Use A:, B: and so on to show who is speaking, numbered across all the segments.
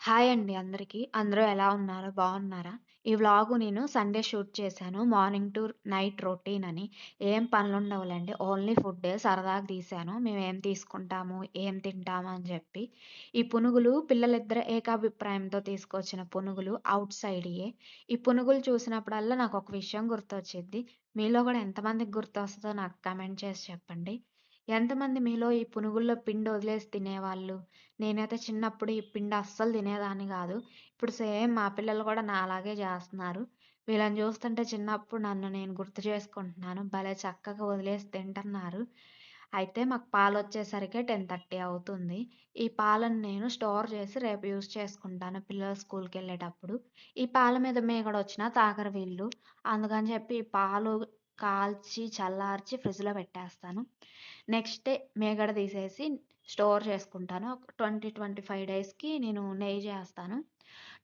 A: Hi అండి అందరికీ. అందరూ ఎలా ఉన్నారు? బాగున్నారా? ఈ వ్లాగు నేను సండే షూట్ చేశాను. మార్నింగ్ టు నైట్ రొటీన్ అని. ఏం పనులు ఉండవులండి ఓన్లీ ఫుడ్డే సరదాగా తీశాను. మేమేం తీసుకుంటాము, ఏం తింటాము అని చెప్పి. ఈ పునుగులు పిల్లలిద్దరు ఏకాభిప్రాయంతో తీసుకొచ్చిన పునుగులు అవుట్ సైడ్యే ఈ పునుగులు చూసినప్పుడల్లా నాకు ఒక విషయం గుర్తొచ్చింది మీలో కూడా ఎంతమందికి గుర్తొస్తుందో నాకు కమెంట్ చేసి చెప్పండి. ఎంతమంది మీలో ఈ పునుగుల్లో పిండి వదిలేసి తినేవాళ్ళు? నేనైతే చిన్నప్పుడు ఈ పిండి అస్సలు తినేదాన్ని కాదు. ఇప్పుడు సేమ్ మా పిల్లలు కూడా నాలాగే చేస్తున్నారు. వీళ్ళని చూస్తుంటే చిన్నప్పుడు నన్ను నేను గుర్తు చేసుకుంటున్నాను. భలే చక్కగా వదిలేసి తింటున్నారు. అయితే మాకు పాలు వచ్చేసరికి టెన్ థర్టీ అవుతుంది. ఈ పాలను నేను స్టోర్ చేసి రేపు యూజ్ చేసుకుంటాను పిల్లలు స్కూల్కి వెళ్ళేటప్పుడు ఈ పాల మీద మీగడొచ్చినా తాగరు వీళ్ళు. అందుకని చెప్పి ఈ పాలు కాల్చి, చల్లార్చి ఫ్రిడ్జ్‌లో పెట్టేస్తాను. నెక్స్ట్ డే మీగడ తీసేసి స్టోర్ చేసుకుంటాను. ఒక 20, 25 డేస్‌కి నేను నెయ్యి చేస్తాను.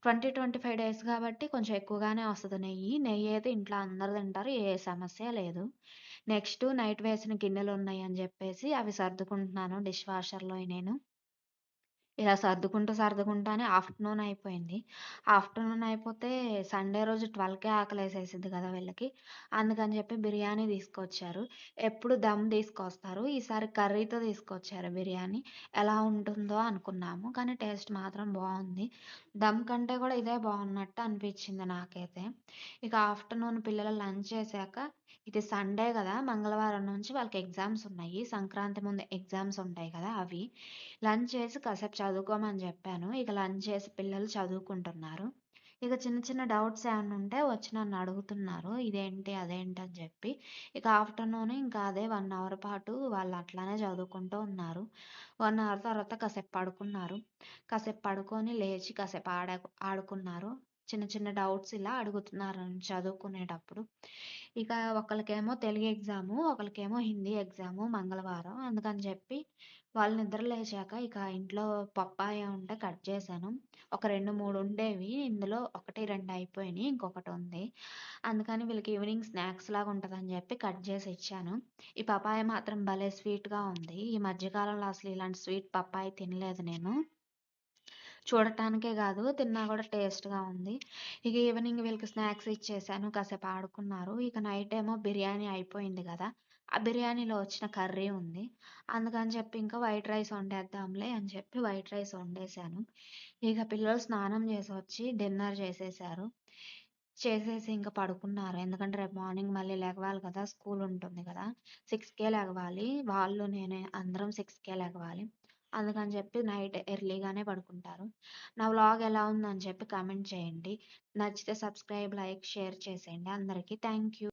A: 20, 25 డేస్ కాబట్టి కొంచెం ఎక్కువగానే వస్తుంది నెయ్యి. నెయ్యి అయితే ఇంట్లో అందరు తింటారు. ఏ సమస్య లేదు. నెక్స్ట్ నైట్ వేసిన గిన్నెలు ఉన్నాయి అని చెప్పేసి అవి సర్దుకుంటున్నాను డిష్ వాషర్లో నేను. ఇలా సర్దుకుంటూ, సర్దుకుంటానే ఆఫ్టర్‌నూన్ అయిపోయింది. ఆఫ్టర్‌నూన్ అయిపోతే సండే రోజు 12కే ఆకలేసేసిద్ది కదా వీళ్ళకి. అందుకని చెప్పి బిర్యానీ తీసుకొచ్చారు. ఎప్పుడు దమ్ తీసుకొస్తారు. ఈసారి కర్రీతో తీసుకొచ్చారు బిర్యానీ. ఎలా ఉంటుందో అనుకున్నాము. కానీ టేస్ట్ మాత్రం బావుంది. దమ్ కంటే కూడా ఇదే బావున్నట్టు అనిపించింది నాకైతే. ఇక ఆఫ్టర్‌నూన్ పిల్లలు లంచ్ చేశాక ఇది సండే కదా! మంగళవారం నుంచి వాళ్ళకి ఎగ్జామ్స్ ఉన్నాయి. సంక్రాంతి ముందు ఎగ్జామ్స్ ఉంటాయి కదా! అవి. లంచ్ చేసి కాసేపు చదువుకోమని చెప్పాను. ఇక లంచ్ చేసి పిల్లలు చదువుకుంటున్నారు. ఇక చిన్న చిన్న డౌట్స్ ఏమైనా ఉంటే వచ్చి నన్ను అడుగుతున్నారు. ఇదేంటి, అదేంటి అని చెప్పి. ఇక ఆఫ్టర్‌నూన్ ఇంకా అదే వన్ అవర్ పాటు వాళ్ళు అట్లానే చదువుకుంటూ ఉన్నారు. వన్ అవర్ తర్వాత కాసేపు పడుకున్నారు. కాసేపు పడుకొని లేచి కాసేపు ఆడ ఆడుకున్నారు. చిన్న చిన్న డౌట్స్ ఇలా అడుగుతున్నారు చదువుకునేటప్పుడు. ఇక ఒకరికేమో తెలుగు ఎగ్జాము, ఒకరికేమో హిందీ ఎగ్జాము మంగళవారం. అందుకని చెప్పి వాళ్ళు నిద్ర లేచాక ఇక ఇంట్లో పప్పాయ ఉంటే కట్ చేశాను. ఒక 2, 3 ఉండేవి. ఇందులో 1, 2 అయిపోయినాయి. ఇంకొకటి ఉంది. అందుకని వీళ్ళకి ఈవినింగ్ స్నాక్స్ లాగా ఉంటుందని చెప్పి కట్ చేసి ఇచ్చాను. ఈ పప్పాయ మాత్రం భలే స్వీట్‌గా ఉంది. ఈ మధ్యకాలంలో అసలు ఇలాంటి స్వీట్ పప్పాయ తినలేదు నేను. చూడటానికే కాదు తిన్నా కూడా టేస్ట్‌గా ఉంది. ఇక ఈవినింగ్ వీళ్ళకి స్నాక్స్ ఇచ్చేసాను. కాసేపు ఆడుకున్నారు. ఇక నైట్ ఏమో బిర్యానీ అయిపోయింది కదా! ఆ బిర్యానీలో వచ్చిన కర్రీ ఉంది. అందుకని చెప్పి ఇంకా వైట్ రైస్ వండేద్దాంలే అని చెప్పి వైట్ రైస్ వండేసాను. ఇక పిల్లలు స్నానం చేసి వచ్చి డిన్నర్ చేసేసారు. చేసేసి ఇంకా పడుకున్నారు. ఎందుకంటే రేపు మార్నింగ్ మళ్ళీ లెగవాలి కదా! స్కూల్ ఉంటుంది కదా! సిక్స్కే లెగవాలి. వాళ్ళు నేను అందరం సిక్స్కే లెగవాలి. అందుకని చెప్పి నైట్ ఎర్లీగానే పడుకుంటారు. నా వ్లాగ్ ఎలా ఉందని చెప్పి కామెంట్ చేయండి. నచ్చితే సబ్స్క్రైబ్, లైక్, షేర్ చేసేయండి. అందరికీ థ్యాంక్ యూ.